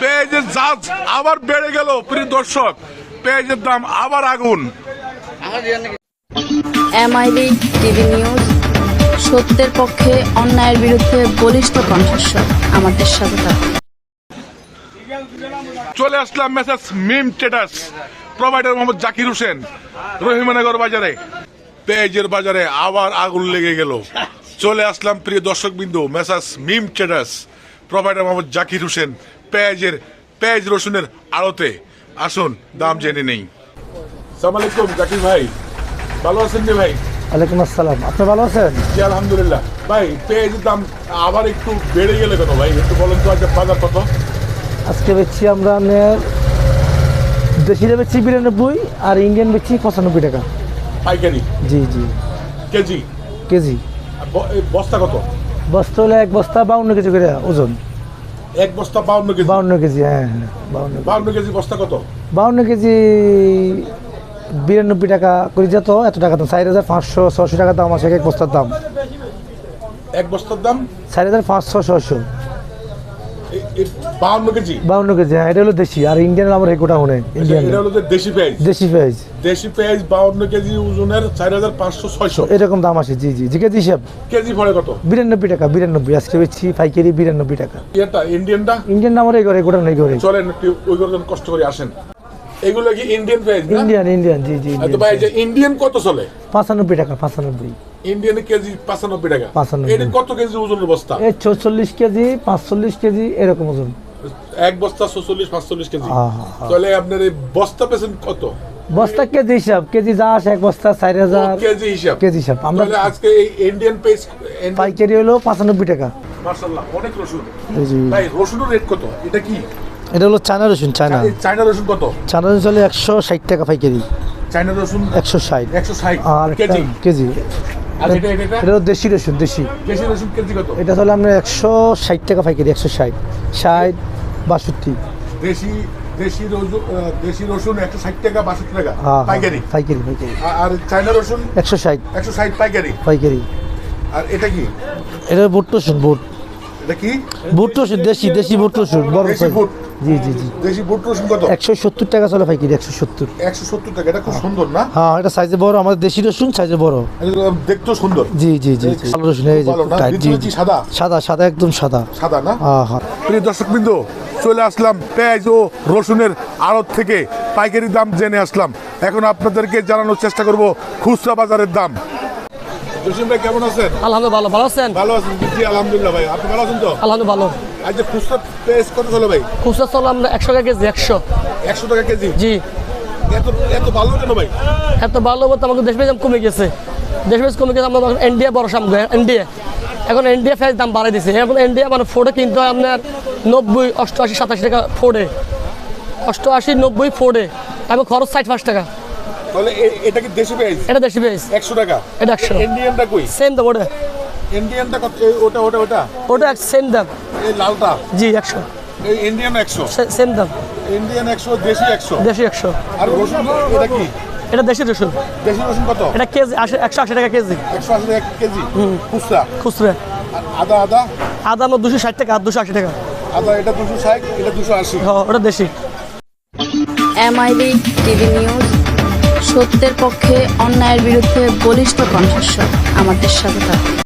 পেঁয়াজের জাজ আবার বেড়ে গেল প্রিয় দর্শক। পেঁয়াজের দাম আবার আগুন। এমআইবি টিভি নিউজ সত্যের পক্ষে অন্যায়ের বিরুদ্ধে বলিষ্ঠ কণ্ঠস্বর। আমাদের সাথে থাকুন চলে আসলাম messrs Mim traders provider Mohammad Zakir Hossain Rahimanagar বাজারে। পেঁয়াজের বাজারে আবার আগুন লেগে গেল। চলে আসলাম প্রিয় দর্শক বিন্দু messrs Mim traders provider Mohammad Zakir Hossain পেঁয়াজের পেঁয়াজ রসুনের আড়তে। আসুন দাম জেনে নেই। সালাম আলাইকুম জাকির ভাই। ভালো আছেন যে ভাই? ওয়ালাইকুম আসসালাম। আপনি ভালো আছেন? জি আলহামদুলিল্লাহ। ভাই পেঁয়াজের দাম আবার একটু বেড়ে গেলে কেন ভাই? একটু বলেন তো আজকে বাজার কত? আজকে বেচছি আমরা দেশিটা বেচছি বিরানব্বই আর ইন্ডিয়ান বেচছি পঁচানব্বই টাকা। পাইকারি? জি জি। কেজি? কেজি। বস্তা কত? বস্তা হলে এক বস্তা বাউন্ন কেজি করে ওজন। এক বস্তা বাউন্ন কেজি। বাউন্ন কেজি হ্যাঁ হ্যাঁ বাউন্ন বাউন্ন কেজি বস্তা কত? বাউন্ন কেজি বিরানব্বই টাকা করে যেত এত টাকা দাম। চার হাজার পাঁচশো ছশো টাকা দাম আছে এক এক বস্তার দাম। এক বস্তার দাম? চার হাজার পাঁচশো ছশো এ- এ বাউন্ন কেজি? বাউন্ন কেজি হ্যাঁ এটা হলো দেশি আর ইন্ডিয়ান আমার ইন্ডিয়ান এটা হলো দেশি পেঁয়াজ। দেশি পেঁয়াজ। দেশি পেঁয়াজ বাউন্ন কেজি ওজনের চার হাজার পাঁচশো ছয়শো। এরকম দাম আছে জি জি জি কেজি হিসাব। কেজি পড়ে কত? বিরানব্বই টাকা বিরানব্বই আজকে বেচছি পাইকারি বিরানব্বই টাকা। এটা ইন্ডিয়ানটা ইন্ডিয়ান নামের এই করে গোটা নেই করে চলেন একটু ওই করে কষ্ট করে আসেন। এগুলো কি ইন্ডিয়ান পেঁয়াজ ইন্ডিয়ান ইন্ডিয়ান জি জি তো ভাই যে ইন্ডিয়ান কত চলে? পাঁচানব্বই টাকা পাঁচানব্বই। ইন্ডিয়ান কেজি পাঁচানব্বই টাকা। 95 এটা কত কেজি ওজনের বস্তা? এই কেজি পাঁচচল্লিশ কেজি এরকম ওজন। এক বস্তা কেজি। হ্যাঁ, হ্যাঁ, হ্যাঁ। তাহলে আপনার এই বস্তা পেছেন কত? বস্তা কেজি হিসাব কেজি যা আসে এক বস্তা চার হাজার কেজি হিসাব। কেজি হিসাব। আমরা আজকে এই ইন্ডিয়ান পেজ পাইকারি হলো পাঁচানব্বই টাকা। মার্শাল্লাহ অনেক রসুন। ভাই রসুনের রেট কত? এটা কি? এটা হলো চায়না রসুন চায়না। চায়না রসুন কত? চায়না রসুন চলে একশো ষাট টাকা পাইকারি। চায়না রসুন একশো ষাট। একশো ষাট আর কেজি। কেজি। এটা হলো দেশি রসুন দেশি। দেশি রসুন এটা হলো আপনার একশো ষাট টাকা পাইকারি একশো ষাট। ষাট বাষট্টি। দেশি দেশি রসুন দেশি রসুন একশো ষাট টাকা বাষট্টি টাকা হ্যাঁ, হ্যাঁ, পাইকারি? পাইকারি পাইকারি। আর চায়না রসুন? একশো ষাট। একশো ষাট পাইকারি? পাইকারি। আর এটা কি? এটা বুট রসুন। বুট। এটা কি? বুট রসুন দেশি দেশি বুট রসুন বড় দেশি জি জি জি। দেশি বুট রসুন কত? একশো সত্তর টাকা চলে পাইকারি এটা খুব সুন্দর না? হ্যাঁ এটা সাইজে বড় আমাদের দেশি রসুন সাইজে বড়। এটা দেখতেও সুন্দর। জি জি। রসুন এই যে সাদা? সাদা সাদা একদম সাদা। সাদা না? হ্যাঁ হ্যাঁ। প্রিয় দর্শক বিন্দু চলে আসলাম পেঁয়াজ ও রসুনের আড়ত থেকে পাইকারি দাম জেনে আসলাম। এখন আপনাদেরকে জানানোর চেষ্টা করব খুচরা বাজারের দাম। জসিম ভাই কেমন আছেন? আলহামদুলিল্লাহ ভালো। ভালো আছেন? ভালো আছেন জি আলহামদুলিল্লাহ ভাই। আপনি ভালো আছেন তো? আলহামদুলিল্লাহ ভালো। আজ যে খুচরা পেঁয়াজ কত চলে ভাই? খুচরা চলো আমরা একশো টাকা কেজি একশো। একশো টাকা কেজি? জি। এত এত ভালো কেন ভাই? এত ভালো বলতে আমাকে দেশ দাম কমে গেছে। দেশ কমে গেছে আমরা ইন্ডিয়া বড় সামগ্রী ইন্ডিয়া এখন ইন্ডিয়া ফেস দাম বাড়াই দিছে। এখন ইন্ডিয়া মানে ফোর্ডে কিনতে হয় আপনার নব্বই অষ্টআশি সাতাশি টাকা ফোর্ডে অষ্টআশি নব্বই ফোর্ডে এবং খরচ ষাট পাঁচ টাকা। তাহলে এটা কি দেশি পেঁয়াজ? এটা দেশি পেঁয়াজ। একশো টাকা। এটা একশো। ইন্ডিয়ানটা কই? সেম দাম ওটা। ইন্ডিয়ানটা কত ওটা ওটা ওটা? ওটা সেম দাম। এই লালটা? জি একশো। এই ইন্ডিয়ান একশো। সেম দাম। ইন্ডিয়ান একশো দেশি একশো। দেশি একশো। আর রসুন এটা কি? এটা দেশি রসুন। দেশি রসুন কত? এটা কেজি আশি একশো আশি টাকা কেজি। একশো আশি টাকা কেজি? খুচরা? খুচরা। আর আদা আদা? আদা আমরা দুশো ষাট টাকা আর দুশো আশি টাকা। আদা এটা দুশো ষাট এটা দুশো আশি। হ্যাঁ ওটা দেশি। MIB TV news. সত্যের পক্ষে অন্যায়ের বিরুদ্ধে বলিষ্ঠ কণ্ঠস্বর। আমাদের সাথে থাকুন